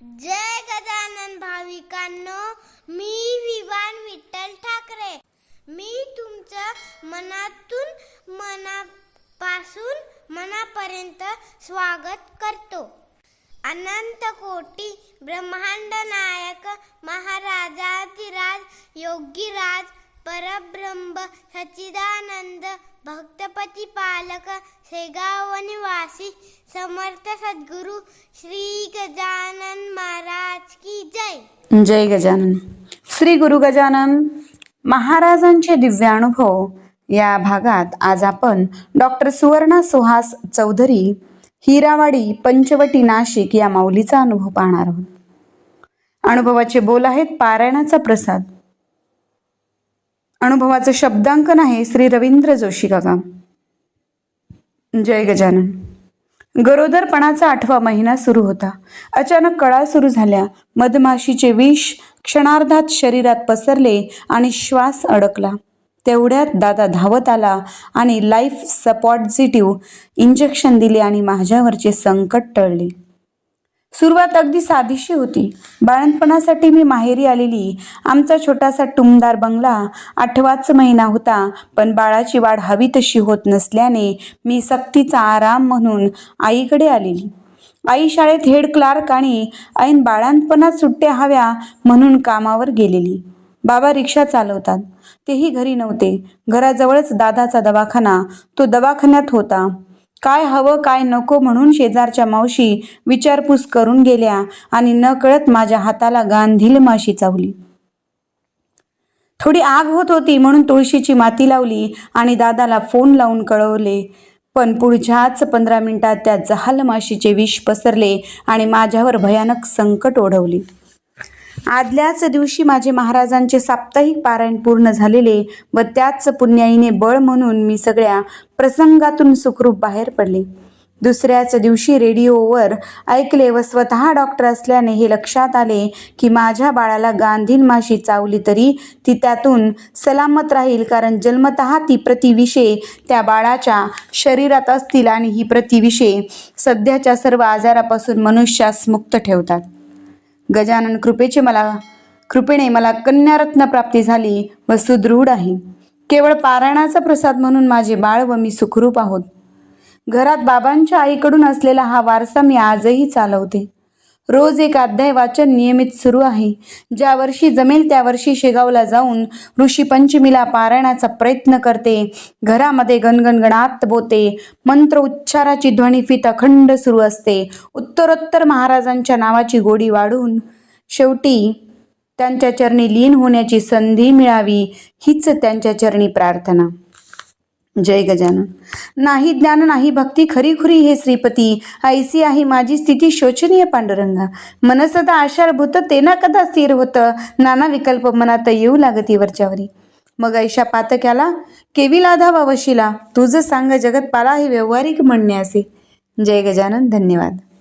जय गजानन भाविकांनो मी विवान विठ्ठल ठाकरे. मी तुमचं मनातून मनापासून मनापर्यंत स्वागत करतो. अनंत कोटी ब्रह्मांड नायक महाराजाधिराज योगीराज परब्रह्म सच्चिदानंद भक्तपती पालक शेगाव निवासी समर्थ सद्गुरु श्री गजानन महाराज की जय। जय गजानन। श्री गुरु गजानन महाराजांचे दिव्य अनुभव या भागात आज आपण डॉक्टर सुवर्णा सुहास चौधरी हिरावाडी पंचवटी नाशिक या माऊलीचा अनुभव पाहणार आहोत. अनुभवाचे बोल आहेत पारायणाचा प्रसाद. अनुभवाचं शब्दांकन आहे श्री रवींद्र जोशी काका. जय गजानन. गरोदरपणाचा आठवा महिना सुरू होता. अचानक कळा सुरू झाल्या. मधमाशीचे विष क्षणार्धात शरीरात पसरले आणि श्वास अडकला. तेवढ्यात दादा धावत आला आणि लाईफ सपॉझिटिव्ह इंजेक्शन दिले आणि माझ्यावरचे संकट टळले. सुरुवात अगदी साधीशी होती. बाळणपणासाठी मी माहेरी आलेली. आमचा छोटासा टुमदार बंगला आठवाच महिना होता पण बाळाची वाढ हवी तशी होत नसल्याने मी सक्तीचा आराम म्हणून आईकडे आलेली. आई शाळेत हेड क्लार्क आणि ऐन बाळांपणात सुट्ट्या हव्या म्हणून कामावर गेलेली. बाबा रिक्षा चालवतात. तेही घरी नव्हते. घराजवळच दादाचा दवाखाना. तो दवाखान्यात होता. काय हवं काय नको म्हणून शेजारच्या मावशी विचारपूस करून गेल्या आणि न कळत माझ्या हाताला गांधील माशी चावली. थोडी आग होत होती म्हणून तुळशीची माती लावली आणि दादाला फोन लावून कळवले. पण पुढच्याच पंधरा मिनिटात त्या जहाल माशीचे विष पसरले आणि माझ्यावर भयानक संकट ओढवले. आदल्याच दिवशी माझे महाराजांचे साप्ताहिक पारायण पूर्ण झालेले व त्याच पुण्याईने बळ म्हणून मी सगळ्या प्रसंगातून सुखरूप बाहेर पडले. दुसऱ्याच दिवशी रेडिओवर ऐकले व स्वतः डॉक्टर असल्याने हे लक्षात आले की माझ्या बाळाला गांधीन माशी चावली तरी ती त्यातून सलामत राहील कारण जन्मतः ती प्रतिविषे त्या बाळाच्या शरीरात असतील आणि ही प्रतिविषे सध्याच्या सर्व आजारापासून मनुष्यास मुक्त ठेवतात. गजानन कृपेचे मला कृपेने मला कन्यारत्न प्राप्ती झाली व सुदृढ आहे. केवळ पारायणाचा प्रसाद म्हणून माझे बाळ व मी सुखरूप आहोत. घरात बाबांच्या आईकडून असलेला हा वारसा मी आजही चालवते. रोज एक अध्याय वाचन नियमित सुरू आहे. ज्या वर्षी जमेल त्या वर्षी शेगावला जाऊन ऋषी पंचमीला पारायणाचा प्रयत्न करते. घरामध्ये गणगणगणात बोते. मंत्र उच्चाराची ध्वनिफीत अखंड सुरू असते. उत्तरोत्तर महाराजांच्या नावाची गोडी वाढून शेवटी त्यांच्या चरणी लीन होण्याची संधी मिळावी. हीच त्यांच्या चरणी प्रार्थना. जय गजानन. नाही ज्ञान नाही भक्ती खरी खुरी हे श्रीपती. ऐसी आहे माझी स्थिती शोचनीय पांडुरंगा. मन सदा आषाढभूत तेना कदा स्थिर होतं? नाना विकल्प मनात येऊ लागती वरच्यावरी. मग ऐशा पातक्याला केवी लाधावा वशिला तुझं सांग जगत पाला हे व्यवहारिक म्हणणे असे जय गजानन धन्यवाद.